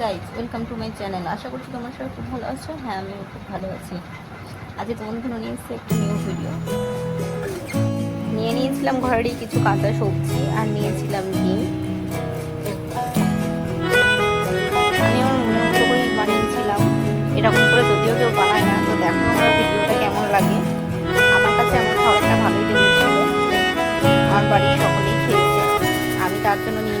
Guys welcome to my channel আশা করছি তোমার সবাই খুব ভালো আছো। হ্যাঁ আমিও খুব ভালো আছি। আজকে তোমাদের জন্য নিয়ে এসেছি একটা নিউ ভিডিও নিয়ে নিয়েছিলাম ঘরেরই কিছু কাঁচা সবজি আর নিয়েছিলাম ডিম। আমি আমার মনে বানিয়েছিলাম। এরকম করে যদিও কেউ বানায় না, তো দেখো ভিডিওটা কেমন লাগে। আমার কাছে আমার খাবারটা ভালোই লেগেছিল আমার বাড়ির সকলেই খেয়েছে। আমি তার জন্য নিয়ে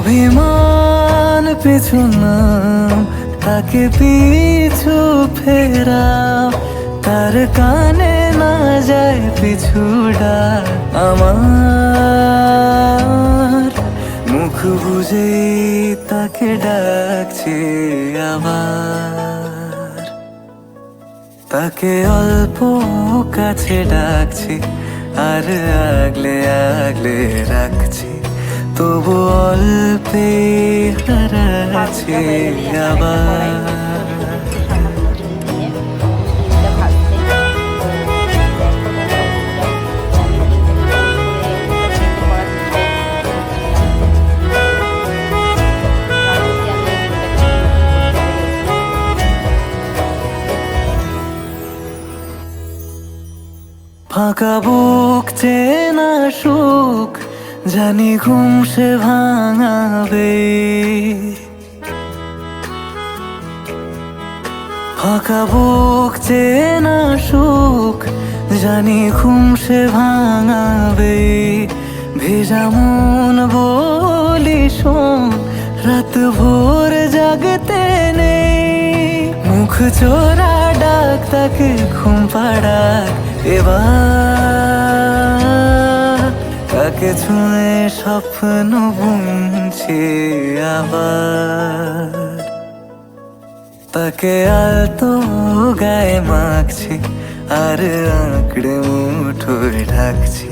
অভিমান পিছু নাম তাকে পিছু ফেরাও তার কানে না যায় পিছুডা আমার। মুখ বুঝে তাকে ডাকছে আবার। তাকে অল্প কাছে ডাকছি, আর আগলে আগলে রাখছি। তবু অল্পে হারাচ্ছে আবার। ফাঁকা বুক চেনা সুখ জানি ঘুম সে ভাঙাবে। ফাঁকা বুক, চেনা সুখ, জানি ঘুম সে ভাঙাবে। ভেজা মন বলি শোন, রাত ভোর জাগতে নেই। মুখ চোরা ডাক, তাকে ঘুম পাড়া এবার তাকে ছুঁয়ে স্বপ্ন বুনছে আবার। তাকে আলতো গায়ে মাখছি, আর আঁকড়ে মুঠোয় ঢাকছি।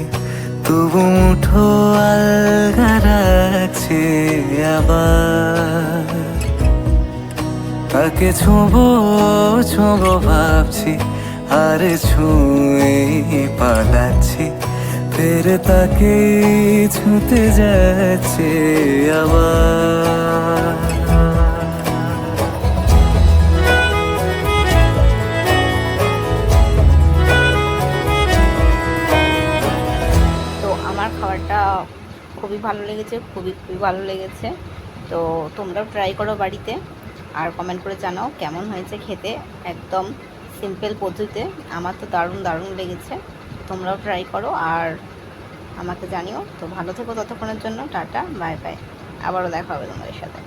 তবু মুঠো আলগা রাখছি আবার। তাকে ছোঁবো ছোঁবো ভাবছি, আর ছুঁয়ে ফের তাকে ছুঁতে যাচ্ছে আবার। তো আমার খাবারটা খুবই ভালো লেগেছে, খুবই খুবই ভালো লেগেছে। তো তোমরাও ট্রাই করো বাড়িতে আর কমেন্ট করে জানাও কেমন হয়েছে খেতে। একদম সিম্পল পদ্ধতিতে। আমার তো দারুণ দারুণ লেগেছে। তোমরাও ট্রাই করো আর আমাকে জানিও। তো ভালো থেকো ততক্ষণের জন্য, টাটা বাই বাই আবারও দেখা হবে তোমাদের সাথে।